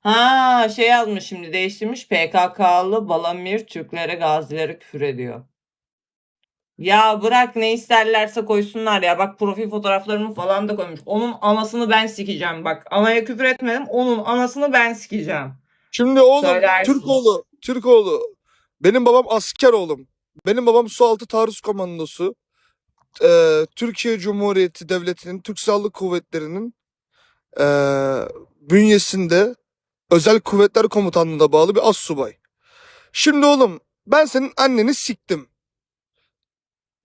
Ha şey yazmış şimdi değiştirmiş PKK'lı Balamir Türklere gazilere küfür ediyor. Ya bırak ne isterlerse koysunlar ya. Bak profil fotoğraflarımı falan da koymuş. Onun anasını ben sikeceğim bak. Anaya küfür etmedim. Onun anasını ben sikeceğim. Şimdi oğlum Söylersin. Türkoğlu, Türkoğlu. Benim babam asker oğlum. Benim babam sualtı taarruz komandosu. Ee, Türkiye Cumhuriyeti Devleti'nin Türk Silahlı Kuvvetleri'nin ee, bünyesinde Özel Kuvvetler Komutanlığı'na bağlı bir as subay. Şimdi oğlum ben senin anneni siktim.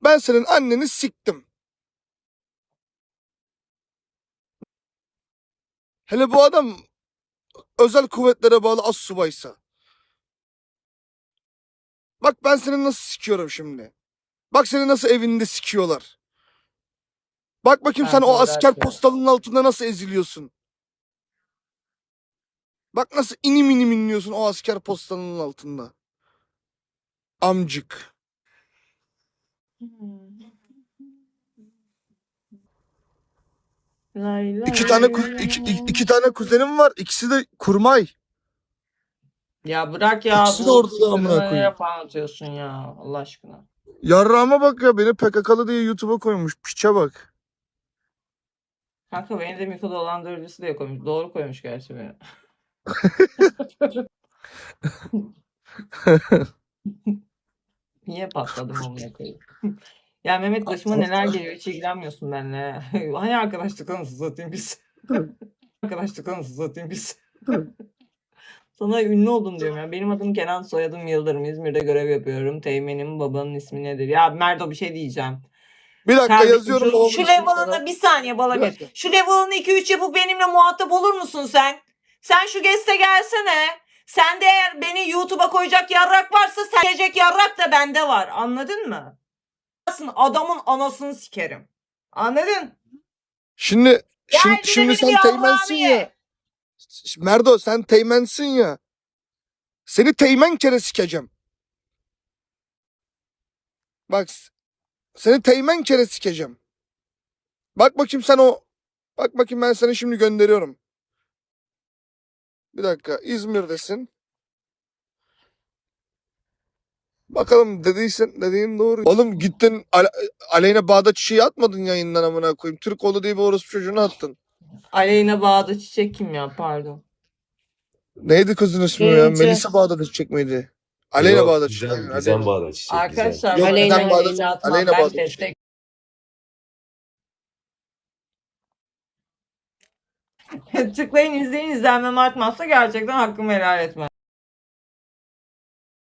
Ben senin anneni siktim. Hele bu adam özel kuvvetlere bağlı as subaysa. Bak ben seni nasıl sikiyorum şimdi. Bak seni nasıl evinde sikiyorlar. Bak bakayım sen o asker dersin. postalının altında nasıl eziliyorsun. Bak nasıl inim inim inliyorsun o asker postalının altında. Amcık. Lay lay İki tane ku- iki, iki, iki tane kuzenim var. İkisi de kurmay. Ya bırak ya. İkisi de bu ortada amına sırrını koyayım. atıyorsun ya Allah aşkına. Yarrağıma bak ya beni PKK'lı diye YouTube'a koymuş. Piçe bak. Kanka beni de Miko dolandırıcısı diye koymuş. Doğru koymuş gerçi beni. Niye patladım amına koyayım? ya Mehmet başıma neler geliyor hiç ilgilenmiyorsun benimle. hani arkadaşlıkla nasıl satayım biz? arkadaşlıkla nasıl satayım biz? Sana ünlü oldum diyorum ya. Benim adım Kenan, soyadım Yıldırım. İzmir'de görev yapıyorum. Teğmenim babanın ismi nedir? Ya Merdo bir şey diyeceğim. Bir dakika Kardeşim, yazıyorum. şu, şu level'ını bir saniye Bir bala dakika. Şu level'ını 2-3 yapıp benimle muhatap olur musun sen? Sen şu geste gelsene. Sen de eğer beni YouTube'a koyacak yarrak varsa sen gelecek yarrak da bende var. Anladın mı? Adamın anasını sikerim. Anladın? Şimdi şimdi, şimdi sen teğmensin ya. Merdo sen teğmensin ya. Seni teğmen kere sikeceğim. Bak seni teğmen kere sikeceğim. Bak bakayım sen o bak bakayım ben seni şimdi gönderiyorum. Bir dakika İzmir'desin. Bakalım dediysen dediğin doğru. Oğlum gittin Ale- Aleyna Bağdat çiçeği atmadın yayından amına koyayım. Türk oğlu diye bir orospu çocuğunu attın. Aleyna Bağda Çiçek kim ya pardon. Neydi kızın ismi ya? Melisa Bağdat çiçek miydi? Aleyna Yok, Bağdat Gizem, çiçek. Gizem Bağdat çiçek. Arkadaşlar Yok, Aleyna Bağda. Aleyna Bağdat Tıklayın izleyin izlenmem artmazsa gerçekten hakkımı helal etmem.